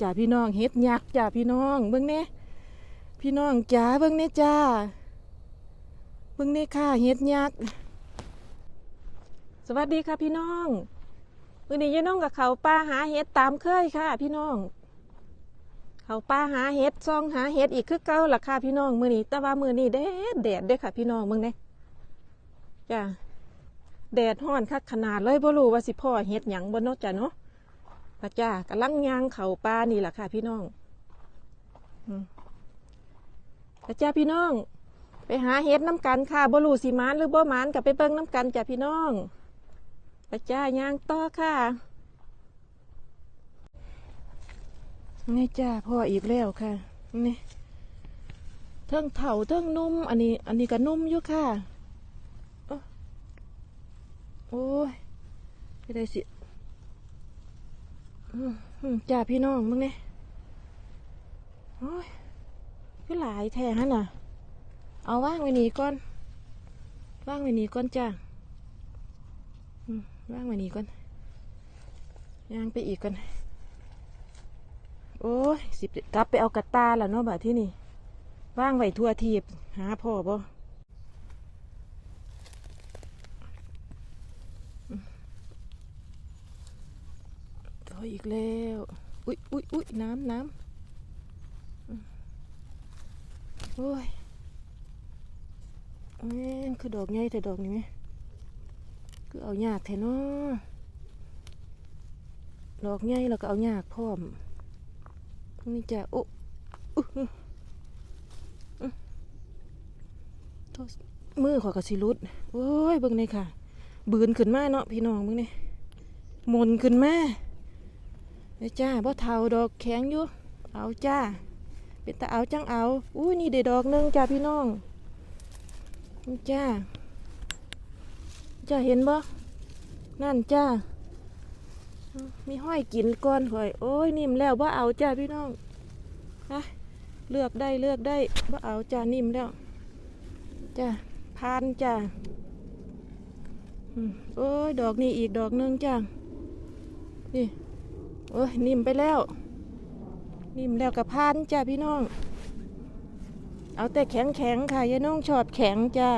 จ้าพี่น้องเฮ็ดยักษ์จ้าพี่น้องเบิ่งแน่พี่น้องจ๋าเบิ่งแน่จ้าเบิ่งแน่ค่ะเฮ็ดยักษ์สวัสดีค่ะพี่น้องมื้อนี้ยายน้องกับเขาป้าหาเฮ็ดตามเคยค่ะ พี่น้อง เขาป้าหาเฮ็ดซองหาเฮ็ดอีกคือเก่าล่ะค่ะพี่น้องมื้อนี้แต่ว่ามื้อนี้แดดแดดด้อค่ะ พี่น้องเบิ่งแน่จ้าแดดร้อนคักขนาดเลยบ่รู้ว่าสิพ่อเฮ็ดหยังบ่เนาะจ้ะเนาะ พระจ้ากำลังย่างเขาปลานี่แหละค่ะ พี่น้องพระจ้าพี่น้อง ไปหาเห็ดน้ำกันค่ะบลูสิหมานหรือบ่มานกับไปเบิ่งน้ำกันจ้ะพี่น้องพระจ้าย่างต่อค่ะนี่จ้าพ่ออีกแล้วค่ะนี่เทิงเถ่าเทิงนุ่ม อันนี้ อันนี้ก็นุ่มอยู่ค่ะโอ้ยไม่ได้สิ จ้าพี่น้องมึงเนี่ยโอ้ยคือหลายแท้ฮะน่ะ เอาว่างไว้นี่ก่อน ว่างไว้นี่ก่อนจ้าอืมว่างไว้นี่ก่อนย่างไปอีกก่อน โอ้ยสิบกลับไปเอากระตาแล้วเนาะบ่าที่นี่ ว่างไว้ทั่วทีบหาพ่อบ่ ยอีกแล้ว อุ๊ยอุ๊ยอุ๊ยน้ำน้ำโอ้ยแม่คือดอกใหญ่แต่ดอกนี้ไหมคือเอาหยากแท้เนาะดอกใหญ่แล้วก็เอาหยากพร้อมนี่จะโอ้อุ๊ยอื้ออื้อโทษมือขอกระสิรุดโอ้ยเบิ่งนี่ค่ะ บืนขึ้นมาเนาะพี่น้องเบิ่งนี่มนขึ้นมา เด้จ้าบ่เทาดอกแข็งอยู่ เอาจ้า เป็นตาเอาจังเอาอุ้นี่เดดอกหนึงจ้าพี่น้องจ้า จ้าเห็นบ่ นั่นจ้า มีห้อยกินก้อนข่อย โอ้ยนิ่มแล้วบ่เอาจ้าพี่น้องฮะเลือกได้เลือกได้บ่เอาจ้านิ่มแล้ว จ้าพานจ้าโอ้ยดอกนี้อีกดอกหนึงจ้า นี่ โอ้ยนิ่มไปแล้ว นิ่มแล้วกับพานจ้าพี่น้อง เอาแต่แข็งแข็งค่ะยายน้องชอบแข็งจ้า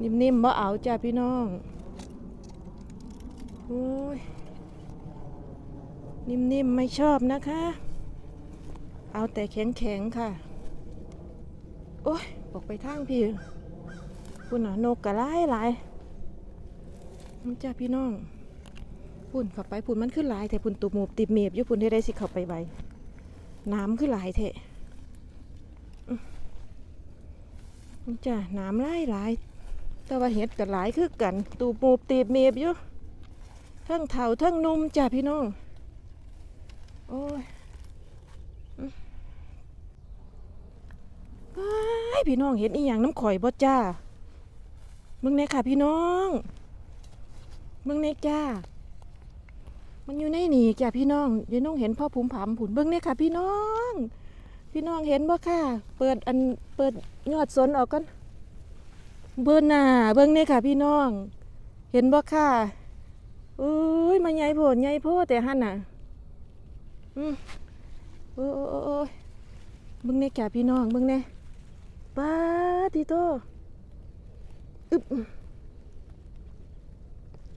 นิ่มๆบ่เอาจ้าพี่น้องโอ้ยนิ่มๆไม่ชอบนะคะ เอาแต่แข็งแข็งค่ะ โอ้ยออกไปทางพี่คุณน่ะนกกระไล่หลายจ้าพี่น้อง พุ่นเข้าไปพุ่นมันขึ้นหลายแต่พุ่นตุบหมูบติบเมียบอยู่พุ่นได้ได้สิเข้าไปไวน้ำขึ้นหลายแท้อื้อนี่จ้ะน้ำหลายหลายแต่ว่าเห็ดกับหลายคือกัน ตูบหมูบติบเมียบอยู่ทั้งเถาทั้งนุ่มจ้ะพี่น้องโอ้ยอื้อพี่น้องเห็นอีหยังน้ำข่อยบ่จ้ามึงเนี่ยค่ะพี่น้องมึงเนี่ยจ้า มันอยู่ในนี่จ้ะพี่น้องยายน้องเห็นพ่อผุมผำผุนเบิ้งเนี่ยค่ะ พี่น้อง พี่น้องเห็นบ่ค่ะ เปิดอันเปิดยอดสนออกก่อนเบิ้งหน้าเบิ้งเนี่ยค่ะ พี่น้อง เห็นบ่ค่ะอุ้ยมาใหญ่โพดใหญ่โพดแต่หั่นน่ะ อืมโอ้โอ้ยเบิ้งเนี่ยจ้ะพี่น้องเบิ้งเนี่ยป้าติโตอึบ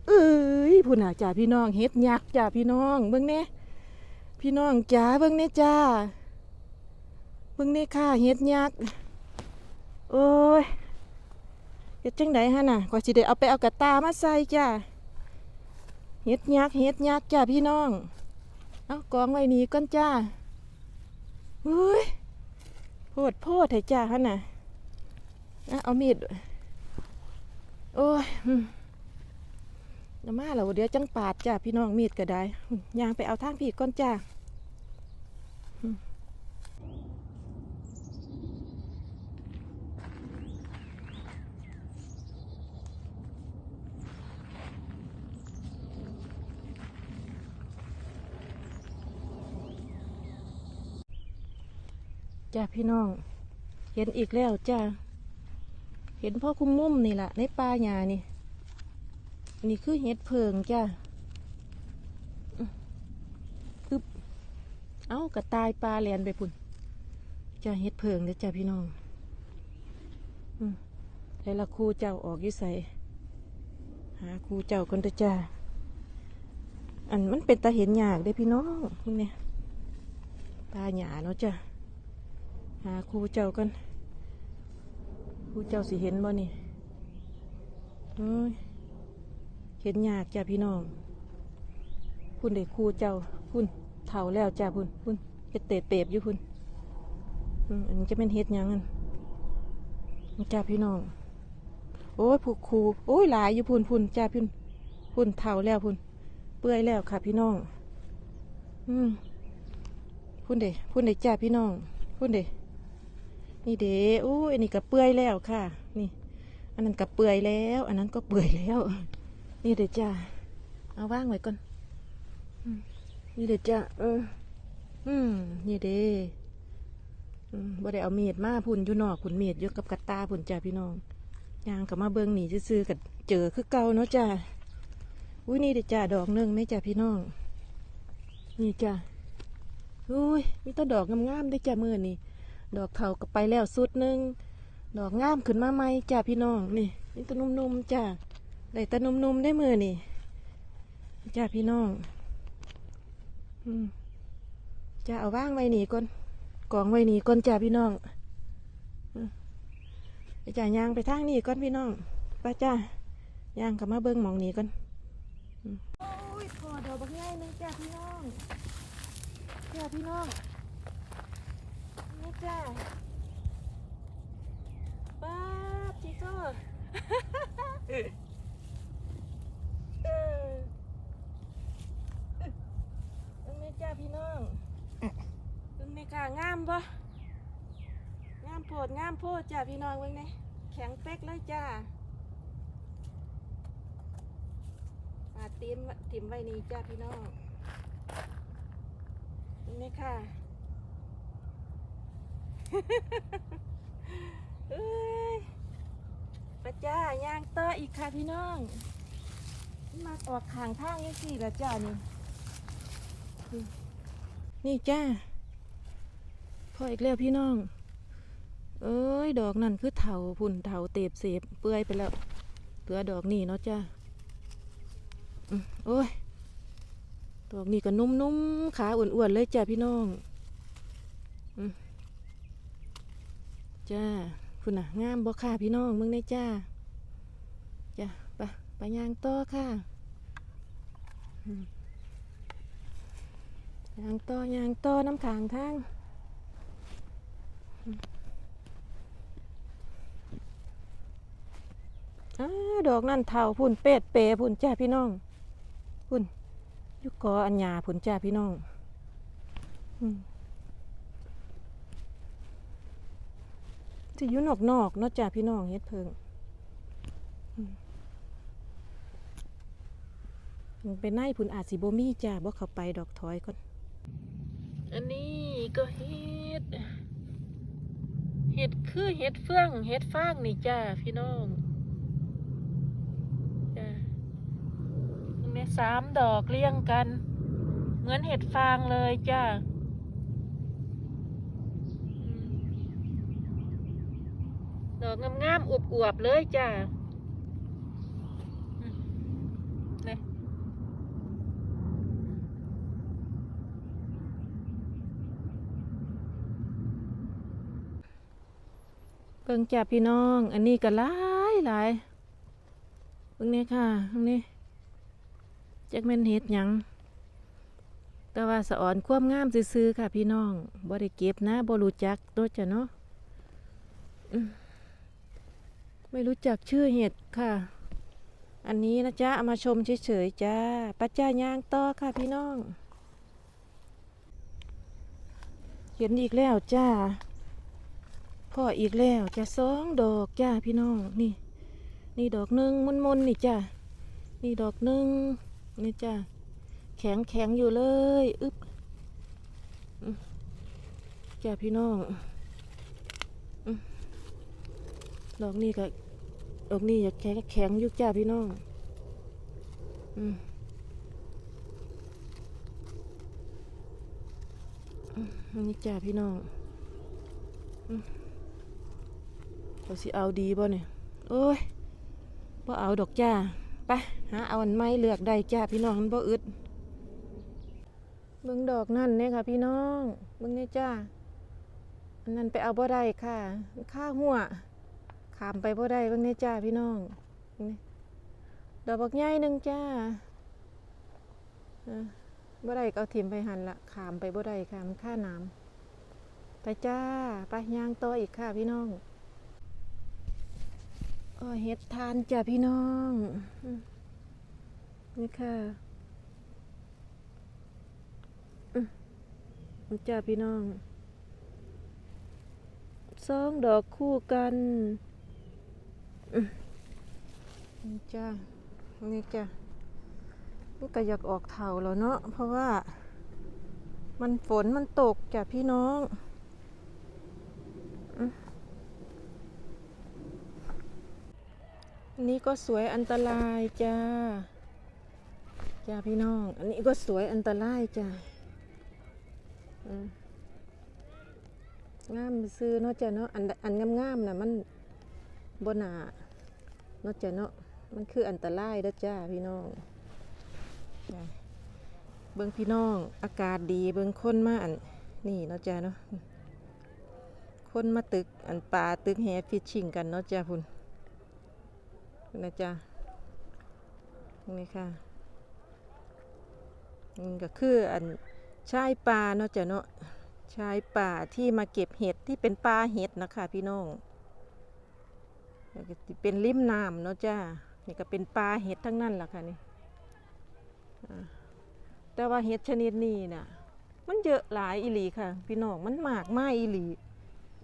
เอ้ยผู้น่ะจ้าพี่น้องเฮ็ดยักษ์จ้าพี่น้อง เบิ่งแน่พี่น้องจ้าเบิ่งแน่จ้าเบิ่งแน่ค่ะเฮ็ดยักษ์โอ้ยเฮ็ดจังไดฮะน่ะกว่าสิได้เอาไปเอากระตามาใส่จ้าเฮ็ดยักษ์เฮ็ดยักษ์จ้าพี่น้องเอากองไว้นี่ก่อนจ้าเฮ้ยโพดโพดให้จ้าฮะน่ะเอามีด โอ้ยอืม น้ำมาแล้วเดี๋ยวจังปาดจ้าพี่น้องมีดก็ได้ยางไปเอาทางพี่ก่อนจ้าจ้าพี่น้อง เห็นอีกแล้วจ้าเห็นพ่อคุ้มมุมนี่แหละในป่าหญ้านี่ นี่คือเห็ดเพิงจ้ะอึ๊บอึ๊บเอ้ากระต่ายปลาแลนไปพุ่นจะเฮ็ดเพิงเด้อจ้าพี่น้องอืมให้ละครูเจ้าออกอยิ่ใสหาครูเจ้ากันเด้อจ้าอันมันเป็นตาเห็นหยากเด้พี่น้องพวกเนี้ยตาหยาเนาะจ้ะหาครูเจ้ากันครูเจ้าสิเห็นบ่นี่โอ้ย เห็นยากจ้ะพี่น้องพุ่นเด็กครูเจ้าพุ่นเท่าแล้วจ้ะพุ่นพุ่นเฮ็ดเตะเปบอยู่พุ่นอันนี้จะเป็นเฮ็ดยังอันจ้ะพี่น้อง โอ้ยผูกครูโอ้ยหลายอยู่พุ่นพุ่นจ้ะพุ่นพุ่นเท่าแล้วพุ่นเปื่อยแล้วค่ะพี่น้อง อืมพุ่นเด็พุ่นเด็จ้าพี่น้อง พุ่นเด็นี่เด็อู้อันนี้ก็เปื่อยแล้วค่ะ นี่ อันนั้นก็เปื่อยแล้ว อันนั้นก็เปื่อยแล้ว นี่เดจ้าเอาว่างไว้ก่อนนี่เดจ้าเออ อืม นี่เดอืมบ่ได้เอาเมีดมาพุ่นอยู่นอกพุ่นมีดอยู่กับกระตาพุ่นจ้าพี่น้องยางกับมาเบิ่งหนีซื่อกับเจอคือเก่าเนาะจ้าอุ้ยนี่เด็ดจ้าดอกหนึ่งไหม่จ้าพี่น้อง นี่จ้าอุ้ยมีแต้ดอกงามๆได้จ้ามือนี่ดอกเถาก็ไปแล้วสุดหนึ่งดอกงามขึ้นมาใหมจ้าพี่น้องนี่นี่แตะนุ่มๆจ้า ได้ตะนุ่มๆได้มือนี่จ้าพี่น้องอจ้าเอาว่างไว้หนีก่อนกองไว้หนีก่อนจ้าพี่น้องอืมไปจ้ายางไปทางนี่ก่อนพี่น้องป้าจ้ายางกับมาเบิ้งมองหนีก่อนโอ้ยพอเดอกบักง่ายหนึงจ้าพี่น้องจ้าพี่น้องนี่จ้าป้าบจีก็ เออเออเออนี่จ้าพี่น้องเบิ่งนี่ค่ะงามปะงามโพดงามโพดจ้าพี่น้องเบิ่งนี่แข็งเป๊กเลยจ้ามาเตรียมติมไว้นี่จ้าพี่น้องนี่ค่ะเอ้ยปะจ้าย่างเตออีกค่ะพี่น้องมาออกขางทางยังสี่ละจ้านี่นี่จ้าพออีกแล้วพี่น้อง เอ้ย ดอกนั่นคือเถาพุ่นเถาเตบเสบเปื่อยไปแล้วเหลือดอกนี่เนาะจ้าโอ้ย ดอกนี้ก็นุ่มๆ ขาอ้วนๆ เลยจ้าพี่น้องอจ้าคุณน่ะ งามบ่ค่ะพี่น้องมึงได้จ้า จ้าไปไปยางต่อค่ะยางต่อยางต่อน้ำขางทางอืมอ้า ดอกนั่นเทาพุ่นเป็ดเปพุ่นจ้าพี่น้อง พุ่นยุกออัญญาพุ่นจ้าพี่น้องจะอยู่นอกนอกเนาะจ้าพี่น้องเฮ็ดเพิงเป็นไนพุ่นอาจสิบ่มีจ้าบ่เข้าไปดอกถอยก่อนอันนี้ก็เฮ็ดเห็ดคือเห็ดเฟืองเห็ดฟางนี่จ้าพี่น้องจ้าเนี่ย สามดอกเรียงกัน เหมือนเห็ดฟางเลยจ้าดอกงามๆอวบๆเลยจ้าเนี่ยเบิ่งจ้าพี่น้อง อันนี้ก็หลายหลายเบิ่งเนี่ยค่ะตรงนี้ จักแม่นเฮ็ดหยังแต่ว่าสะอ่อนความงามซื่อๆค่ะพี่น้องบ่ได้เก็บนะบ่รู้จักตัวจ้ะเนาะไม่รู้จักชื่อเห็ดค่ะ อันนี้นะจ๊ะเอามาชมเฉยๆจ้าปัจจ้ายางต่อค่ะพี่น้องเห็นอีกแล้วจ้าพ่ออีกแล้วจะสองดอกจ้าพี่น้องนี่ นี่ดอกหนึ่งมุนๆนี่จ้านี่ดอกหนึ่ง นี่จ้าแข็งแข็งอยู่เลยอึบจ้าพี่น้องดอกนี้ก็ดอกนี้อยากแข็งแข็งอยู่จ้าพี่น้องอืมนี่จ้าพี่น้องเราสิเอาดีบ่เนี่ยโอ้ยบ่เอาดอกจ้า ไปหาเอาอันไม้เลือกได้จ้าพี่น้องมันบ่อึดเบิ่งดอกนั่นเนี่ยค่ะ พี่น้องเบิ่งเนี่ยจ้าอันนั้นไปเอาบ่ได้ค่ะมันค่าหัวขามไปบ่ได้เบิ่งเนี่ยจ้าพี่น้องดอกบักใหญ่หนึ่งจ้าบ่ได้ก็เอาถิ่มไปหันละขามไปบ่ได้ค่ะมันค่าน้ำไปจ้าไปย่างต่ออีกค่ะพี่น้อง อ้อเฮ็ดทานจ้าพี่น้อง นี่ค่ะจ้าพี่น้องสองดอกคู่กันนี่จ้านี่จ้านี่ก็อยากออกเถาแล้วเนาะเพราะว่ามันฝนมันตกจ้ะพี่น้องอืมอั นี้ก็สวยอันตรายจ้า จ้าพี่น้อง อันนี้ก็สวยอันตรายจ้างามซื้อเนาะจ้ะเนาะ อันอันงามๆนะมันบนาเนาะจ้ะเนาะ มันคืออันตรายเด้อจ้าพี่น้องเบิ่งพี่น้อง อากาศดีเบิ่งคนมาอันนี่เนาะจ้ะเนาะ คนมาตึกอันปลาตึกแฮฟิชชิงกันเนาะจ้าพุ่น นะจ้านี่ค่ะนี่ก็คืออันชายป่าเนาะจ้ะเนาะชายป่าที่มาเก็บเห็ดที่เป็นป่าเห็ดนะคะพี่น้องเป็นริมน้ำเนาะจ้านี่ก็เป็นป่าเห็ดทั้งนั้นแหละค่ะนี่แต่ว่าเห็ดชนิดนี้น่ะมันเยอะหลายอีหลีค่ะ พี่น้องมันมากมายอีหลี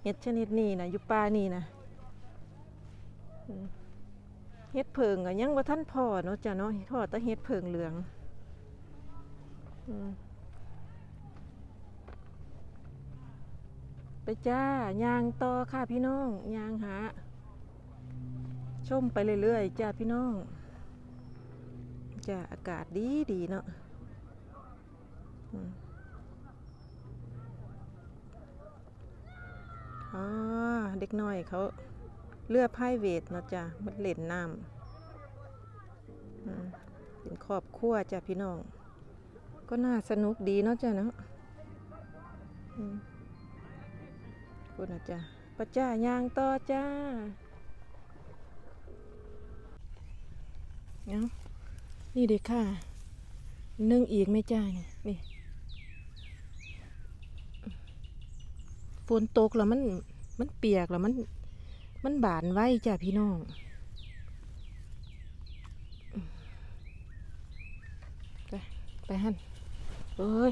เห็ดชนิดนี้นะอยู่ป่านี่นะ เห็ดเพิงอะยังว่าท่านพ่อเนาะจ้ะเนาะพ่อต่เห็ดเพิงเหลืองอไปจ้ายางต่อค่ะพี่น้องยางหาชมไปเรื่อยๆจ้าพี่น้องจ้าอากาศดีดีเนาะอ๋อเด็กน้อยเขา เลือพายเวทเนาะจ้ามันเล่นน้ำเป็นครอบครัวจ้าพี่น้อง ก็น่าสนุกดีเนาะจ้ะเนาะคุณนะจ้ะป้าจ้ายางต่อจ้าเอานี่เด็กค่ะนึ่งอีกไม่จ้านี่นี่ฝนตกแล้วมันมันเปียกแล้วมัน มันบานไว้จ้ะพี่น้อง ไปไปหันเอ้ย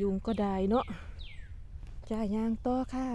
ยุงก็ได้เนาะจ่ายางต่อค่ะ